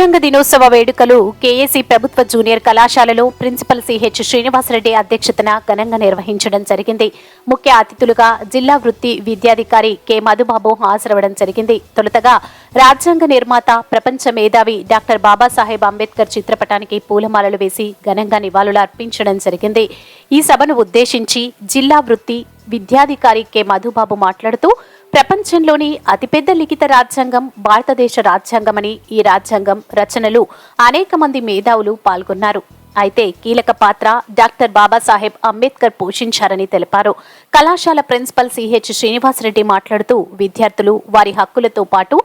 రాజ్యాంగ దినోత్సవ వేడుకలు కేఏసీ ప్రభుత్వ జూనియర్ కళాశాలలో ప్రిన్సిపల్ సిహెచ్ శ్రీనివాసరెడ్డి అధ్యక్షతన ఘనంగా నిర్వహించడం జరిగింది. ముఖ్య అతిథులుగా జిల్లా వృత్తి విద్యాధికారి కె మధుబాబు హాజరవడం జరిగింది. తొలుతగా రాజ్యాంగ నిర్మాత ప్రపంచ మేధావి డాక్టర్ బాబాసాహెబ్ అంబేద్కర్ చిత్రపటానికి పూలమాలలు వేసి ఘనంగా నివాళులు అర్పించడం జరిగింది. ఈ సభను ఉద్దేశించి జిల్లా వృత్తి విద్యాధికారి కె మధుబాబు మాట్లాడుతూ ప్రపంచంలోని అతిపెద్ద లిఖిత రాజ్యాంగం భారతదేశ రాజ్యాంగమని ఈ రాజ్యాంగం రచనలు అనేక మంది మేధావులు పాల్గొన్నారు. అయితే కీలక పాత్ర డాక్టర్ బాబాసాహెబ్ అంబేద్కర్ పోషించారని తెలిపారు. కళాశాల ప్రిన్సిపల్ సిహెచ్ శ్రీనివాసరెడ్డి మాట్లాడుతూ విద్యార్థులు వారి హక్కులతో పాటు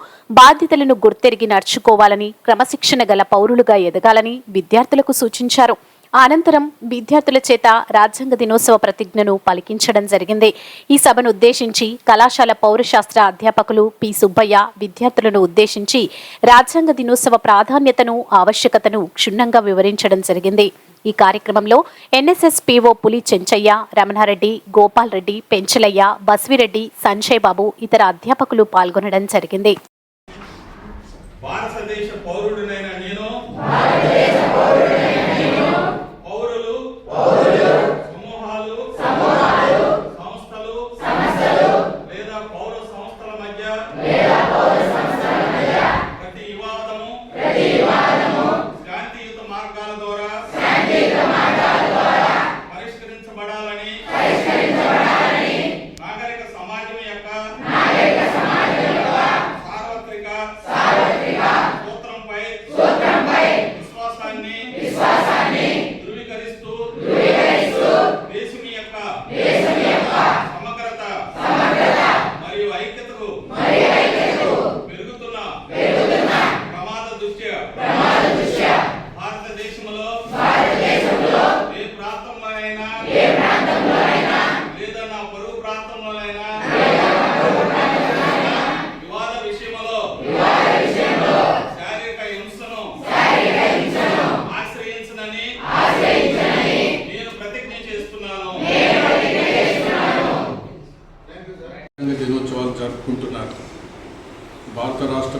బాధ్యతలను గుర్తెరిగి నడుచుకోవాలని క్రమశిక్షణ గల పౌరులుగా ఎదగాలని విద్యార్థులకు సూచించారు. అనంతరం విద్యార్థుల చేత రాజ్యాంగ దినోత్సవ ప్రతిజ్ఞను పలికించడం జరిగింది. ఈ సభను ఉద్దేశించి కళాశాల పౌరశాస్త్ర అధ్యాపకులు పి. సుబ్బయ్య విద్యార్థులను ఉద్దేశించి రాజ్యాంగ దినోత్సవ ప్రాధాన్యతను ఆవశ్యకతను క్షుణ్ణంగా వివరించడం జరిగింది. ఈ కార్యక్రమంలో ఎన్ఎస్ఎస్ పిఓ పులి చెంచయ్య రమణారెడ్డి గోపాల్ రెడ్డి పెంచలయ్య బస్విరెడ్డి సంజయ్ బాబు ఇతర అధ్యాపకులు పాల్గొనడం జరిగింది.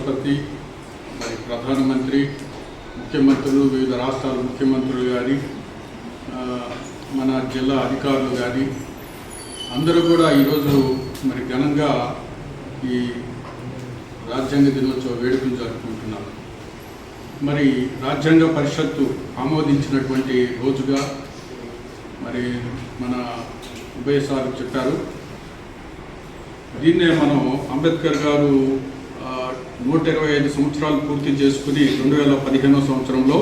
రాష్ట్రపతి మరి ప్రధానమంత్రి ముఖ్యమంత్రులు వివిధ రాష్ట్రాల ముఖ్యమంత్రులు కానీ మన జిల్లా అధికారులు కానీ అందరూ కూడా ఈరోజు మరి ఘనంగా ఈ రాజ్యాంగ దినోత్సవ వేడుకలు జరుపుకుంటున్నారు. మరి రాజ్యాంగ పరిషత్తు ఆమోదించినటువంటి రోజుగా మరి మన ఉభయ సార్ చెప్పారు. దీన్నే మనం అంబేద్కర్ గారు నూట ఇరవై ఐదు సంవత్సరాలు పూర్తి చేసుకుని రెండు వేల పదిహేనో సంవత్సరంలో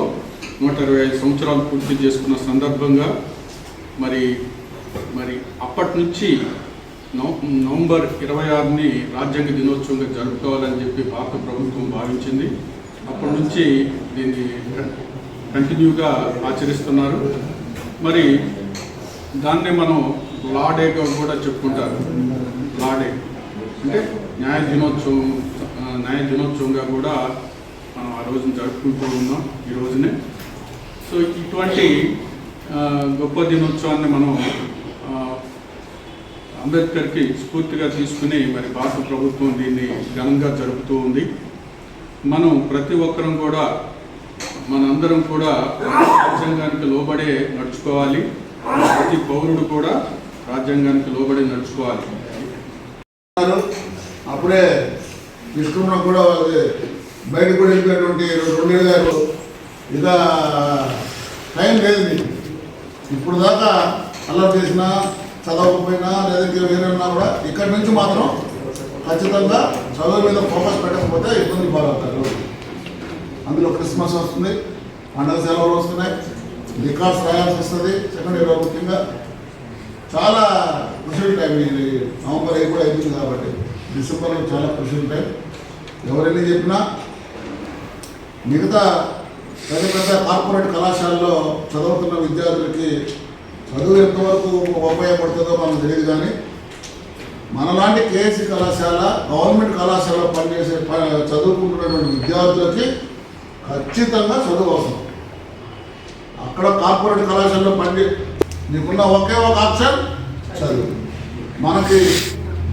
నూట ఇరవై ఐదు సంవత్సరాలు పూర్తి చేసుకున్న సందర్భంగా మరి మరి అప్పటి నుంచి నవ నవంబర్ ఇరవై ఆరుని రాజ్యాంగ దినోత్సవంగా జరుపుకోవాలని చెప్పి భారత ప్రభుత్వం భావించింది. అప్పటి నుంచి దీన్ని కంటిన్యూగా ఆచరిస్తున్నారు. మరి దాన్నే మనం లాడేగా కూడా చెప్పుకుంటారు. లాడే అంటే న్యాయ దినోత్సవం న్యాయ దినోత్సవంగా కూడా మనం ఆ రోజున జరుపుకుంటూ ఉన్నాం ఈ రోజునే. సో ఇటువంటి గొప్ప దినోత్సవాన్ని మనం అంబేద్కర్కి స్ఫూర్తిగా తీసుకుని మరి భారత ప్రభుత్వం దీన్ని ఘనంగా జరుపుతూ ఉంది. మనం ప్రతి ఒక్కరం కూడా మనందరం కూడా రాజ్యాంగానికి లోబడే నడుచుకోవాలి. ప్రతి పౌరుడు కూడా రాజ్యాంగానికి లోబడి నడుచుకోవాలి. అప్పుడే విష్ణువులో కూడా వాళ్ళకి బయటకు కూడా వెళ్ళిపోయినటువంటి రెండు గారు ఇలా టైం లేదు మీకు. ఇప్పుడు దాకా అల్లరి చేసినా చదవకపోయినా లేదా వేరేనా వేరే ఉన్నా కూడా ఇక్కడి నుంచి మాత్రం ఖచ్చితంగా చదువు మీద ఫోకస్ పెట్టకపోతే ఇబ్బంది బాగుంటారు అందులో క్రిస్మస్ వస్తుంది పండుగ సెలవులు వస్తున్నాయి రికార్డ్స్ రాయాల్సి వస్తుంది సెకండ్ ఇయర్ ముఖ్యంగా. చాలా క్రుషియల్ టైం ఇది. నవంబర్ ఐదు కూడా అయిపోయింది కాబట్టి డిసెంబర్లో చాలా క్రుషియల్ టైం ఎవరైనా చెప్పినా మిగతా పెద్ద పెద్ద కార్పొరేట్ కళాశాలలో చదువుతున్న విద్యార్థులకి చదువు ఎంతవరకు ఉపయోగపడుతుందో మనకు తెలియదు కానీ మనలాంటి కేఎస్సి కళాశాల గవర్నమెంట్ కళాశాల పనిచేసే ప- చదువుకుంటున్నటువంటి విద్యార్థులకి ఖచ్చితంగా చదువు అవసరం. అక్కడ కార్పొరేట్ కళాశాలలో పండి నీకున్న ఒకే ఒక ఆప్షన్ చదువు. మనకి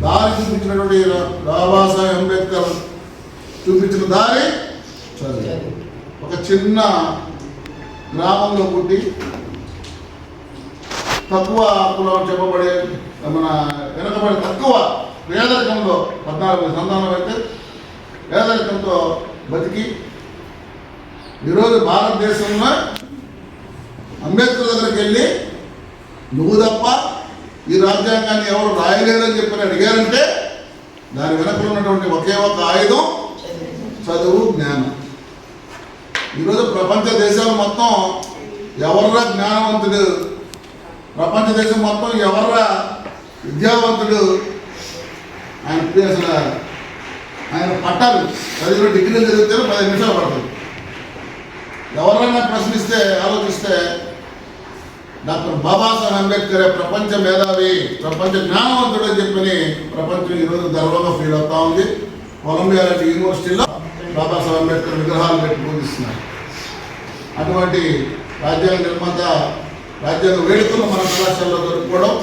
దారి చూపించినటువంటి బాబాసాహెబ్ అంబేద్కర్ చూపించిన దారి ఒక చిన్న గ్రామంలో పుట్టి తక్కువ కులం చెప్పబడే మన వెనకబడి తక్కువ పేదరికంలో పద్నాలుగు సంతానం అయితే పేదరికంతో బతికి ఈరోజు భారతదేశంలో అంబేద్కర్ దగ్గరికి వెళ్ళి నువ్వు తప్ప ఈ రాజ్యాంగాన్ని ఎవరు రాయలేరని చెప్పి అడిగారంటే దాని వెనక ఉన్నటువంటి ఒకే ఒక ఆయుధం చదువు జ్ఞానం. ఈరోజు ప్రపంచ దేశాలు మొత్తం ఎవర్రా జ్ఞానవంతుడు? ప్రపంచ దేశం మొత్తం ఎవర్రా విద్యావంతుడు? ఆయన అసలు ఆయన పట్టాలు. చదివిన డిగ్రీలు చదివితే పది నిమిషాలు పడుతుంది. ఎవరైనా ప్రశ్నిస్తే ఆలోచిస్తే డాక్టర్ బాబాసాహెబ్ అంబేద్కర్ ప్రపంచ మేధావి ప్రపంచ జ్ఞానవంతుడు అని చెప్పని ప్రపంచం ఈరోజు గర్వంగా ఫీల్ అవుతా ఉంది. కొలంబియా లాంటి యూనివర్సిటీలో బాబాసాహెబ్ అంబేద్కర్ విగ్రహాలు పెట్టి పూజిస్తున్నారు. అటువంటి రాజ్యాంగ నిర్మాత రాజ్యాంగ వేడుకలు మన కళాశాలలో జరుపుకోవడం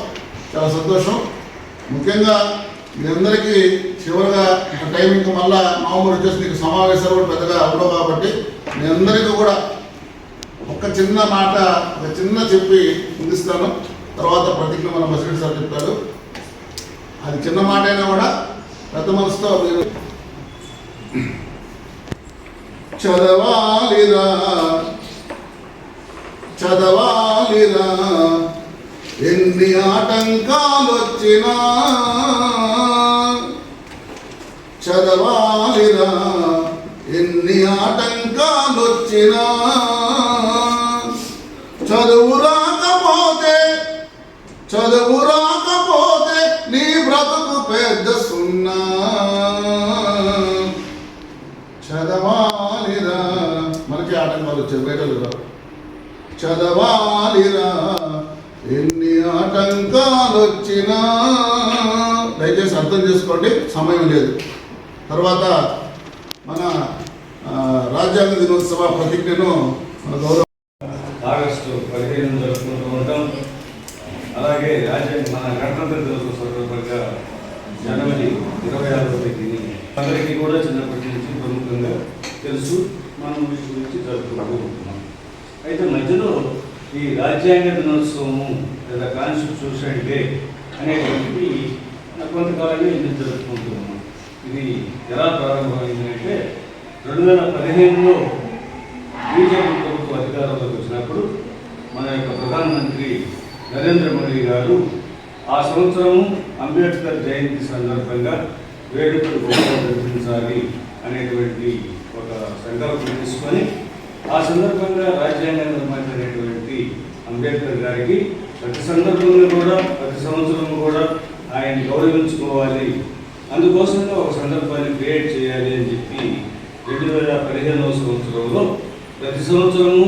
చాలా సంతోషం. ముఖ్యంగా మీ అందరికీ చివరిగా టైమింగ్ మళ్ళా నవంబర్ వచ్చేసి నీకు సమావేశాలు కూడా పెద్దగా ఉండవు కాబట్టి మీ అందరికీ కూడా ఒక చిన్న మాట ఒక చిన్న చెప్పి ముగిస్తాను. తర్వాత ప్రతిజ్ఞ మన బసిరెడ్డి సార్ చెప్తాడు. అది చిన్న మాట అయినా కూడా పెద్ద మనసుతో మీరు చదవాలిరా. చదవాలిరా. ఎన్ని ఆటంకాలు వచ్చినా చదవాలిరా. ఎన్ని ఆటంకాలు వచ్చినా చదువు రాకపోతే చదువు చదవాలిరా. ఎన్ని ఆటంకాలు వచ్చినా దయచేసి అర్థం చేసుకోండి సమయం లేదు. తర్వాత మన రాజ్యాంగ దినోత్సవ ప్రతిజ్ఞను మన గౌరవ ఆగస్టు పదిహేను జరుపుకుంటూ ఉంటాం అలాగే రాజ్యాంగ మన గణతంత్ర దినోత్సవ సందర్భంగా జనవరి ఇరవై ఆరు తేదీని అందరికీ కూడా చిన్నప్పటి నుంచి ప్రముఖంగా తెలుసు మనం వీటి గురించి జరుపుకుంటూ ఉంటున్నాం అయితే మధ్యలో ఈ రాజ్యాంగ దినోత్సవము లేదా కాన్స్టిట్యూషన్ డే అనేటువంటిది కొంతకాలంగా ఇది జరుపుకుంటూ ఉన్నాం? ఇది ఎలా ప్రారంభమైంది అంటే రెండు వేల పదిహేనులో బీజేపీ ప్రభుత్వం అధికారంలోకి వచ్చినప్పుడు మన యొక్క ప్రధానమంత్రి నరేంద్ర మోడీ గారు ఆ సంవత్సరము అంబేద్కర్ జయంతి సందర్భంగా వేడుకలు గొప్పగా జరిపించాలి అనేటువంటి ఒక సంకల్పం తీసుకొని ఆ సందర్భంగా రాజ్యాంగ నిర్మాత అంబేద్కర్ గారికి ప్రతి సందర్భంలో కూడా ప్రతి సంవత్సరం కూడా ఆయన గౌరవించుకోవాలి. అందుకోసంగా ఒక సందర్భాన్ని క్రియేట్ చేయాలి అని చెప్పి రెండు వేల పదిహేనవ సంవత్సరంలో ప్రతి సంవత్సరము